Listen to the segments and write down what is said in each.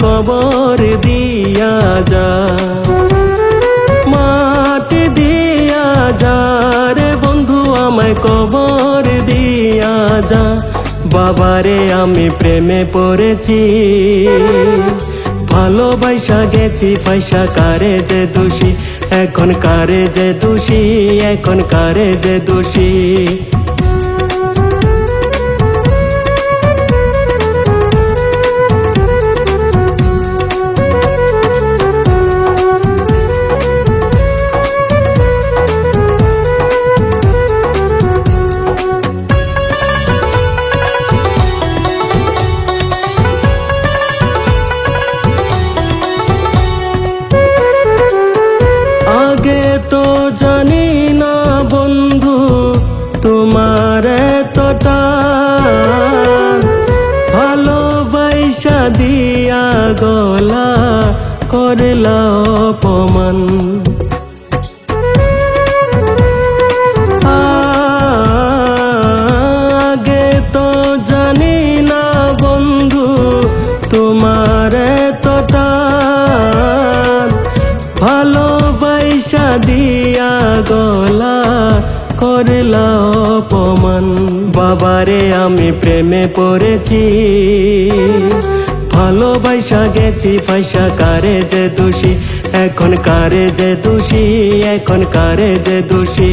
কবর দিয়া যা। মাটি দিয়া যা রে বন্ধু, আমায় কবর দিয়া যা। বাবারে, আমি প্রেমে পড়েছি। ভালোবাসা গেছি, পয়সা কারে যে দোষী? এখন কারে যে দোষী? এখন কারে যে দোষী? দিয়া গলা করলা অপমান। আগে তো জানি না বন্ধু তোমার এতটা। ভালোবাসা দিয়া গলা করলা অপমান। বাবারে আমি প্রেমে পড়েছি। ভালোবাসা গেছি পয়সা কারে যে দোষী? এখন কারে যে দোষী? এখন কারে যে দোষী?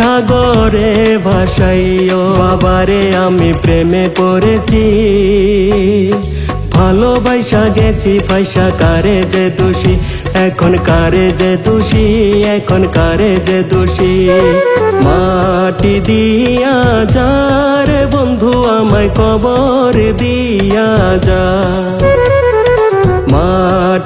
সাগরে ভাসাইও। আবারে আমি প্রেমে পড়েছি। ভালোবাসা গেছি পয়সা কারে যে দোষী। এখন কারে যে দোষী, এখন কারে যে দোষী। মাটি দিয়া যার বন্ধু আমায় কবর দিয়া যা।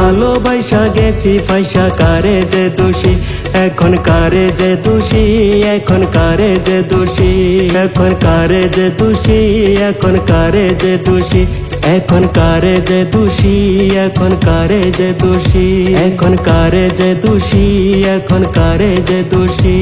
ভালোবাসা গেছি পয়সা কারে যে দোষী? এখন কারে যে দোষী? এখন কারে যে দোষী? এখন কারে যে দোষী? এখন কারে যে দোষী? এখন কারে যে দোষী? এখন কারে যে দোষী? এখন কারে যে দোষী? এখন কারে যে দোষী?